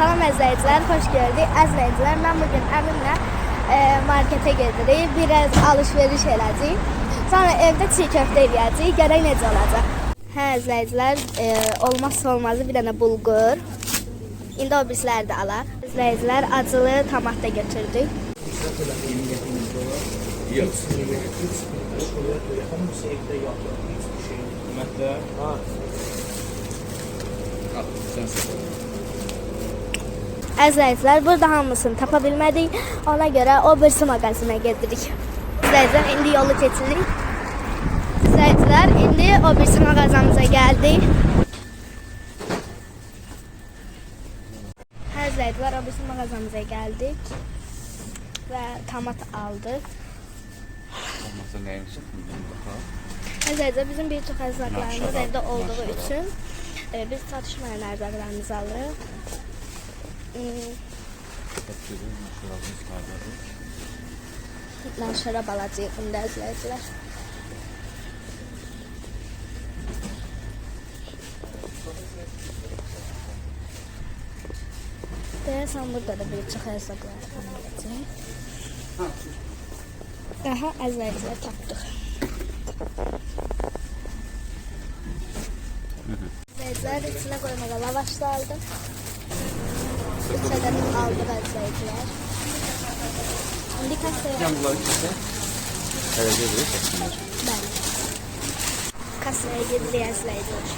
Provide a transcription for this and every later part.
Salam əzləyicilər, xoş gördük. Əzləyicilər, mən bugün əmimlə e, marketə gedirik. Biraz alış-veriş. Sonra evdə çiğ köftə eləyəcəyik. Görək necə olacaq. Hə, əzləyicilər, e, olmazsa olmazı bir dənə bulgur. İndi o birisləri də alaq. Əzləyicilər, acılı tomat da götürdük. Yok. Ümumiyyətlə, Al, sen seç. Əzləyicilər, burada hamısını tapa bilmədik. Ona görə o birisi mağazinə gedirik. Əzləyicilər, indi yolu keçirik. Əzləyicilər, indi o birisi mağazamıza gəldik. Hə, Əzləyicilər, o birisi mağazamıza gəldik. Və tomat aldıq. Neyin çıkmıyor bakalım. Əzləyicilər, bizim bir çox ərzaqlarımız evdə olduğu üçün e, biz çatışmayan ərzaqlarımızı alırıq. Ismarladık. Mən şərab alacağıq indi əzləyicilər. Deyəsən burada da bir çox ərzaqlar alacağıq. Aha, əzləyicilər tapdıq. Əzləyicilər içinə qoymağa lavaş da aldım. Üç ədəd aldıq əzləyicilər. İndi kasaya Yan bunları kesin. Derece bir seçimler. Bəli. Kasaya gedirik əzləyicilər.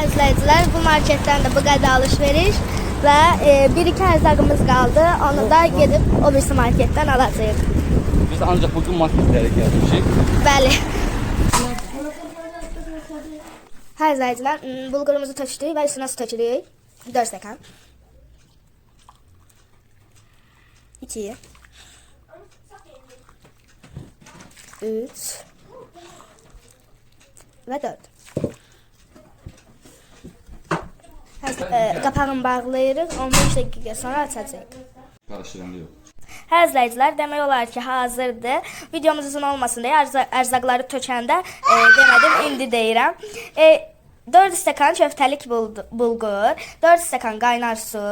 Əzləyicilər, bu marketdən də bu qədər alış-veriş və e, bir-iki ərzaqımız qaldı. Onu da gedib o birisi marketdən alacağıq. Biz ancak bugün marketlere gelmişik. Bəli. Hə, əzləyicilər, m, bulqurumuzu tökdük və üstünə su tökürük. 4 stəkan. 2 3 və 4. Həz, e, qapağını bağlayırıq. 15 dəqiqə sonra açacağıq. Karıştıran yok. Hə izləyicilər, demək olar ki, hazırdır. Videomuz uzun olmasın deyə ərza- ərzaqları tökəndə e, demədim, indi deyirəm. E, 4 stəkan köftəlik bul- bulgur, 4 stəkan qaynar su,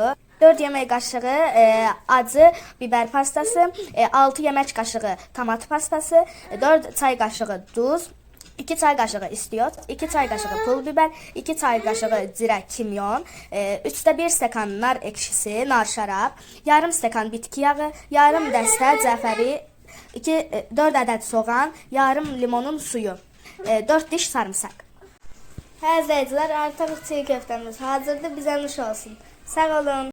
4 yemək qaşığı e, acı biber pastası, e, 6 yemək qaşığı tomat pastası, e, 4 çay qaşığı duz, 2 çay qaşığı istiot, 2 çay qaşığı pul biber, 2 çay qaşığı cirə kimyon, e, 3də 1 stəkan nar ekşisi, nar şərab, yarım stəkan bitki yağı, yarım dəstə cəfəri, 2 4 ədəd soğan, yarım limonun suyu, e, 4 diş sarımsaq. Hə, izləyicilər, artıq çiğ köftəmiz hazırdır. Bizə nuş olsun. Sağ olun.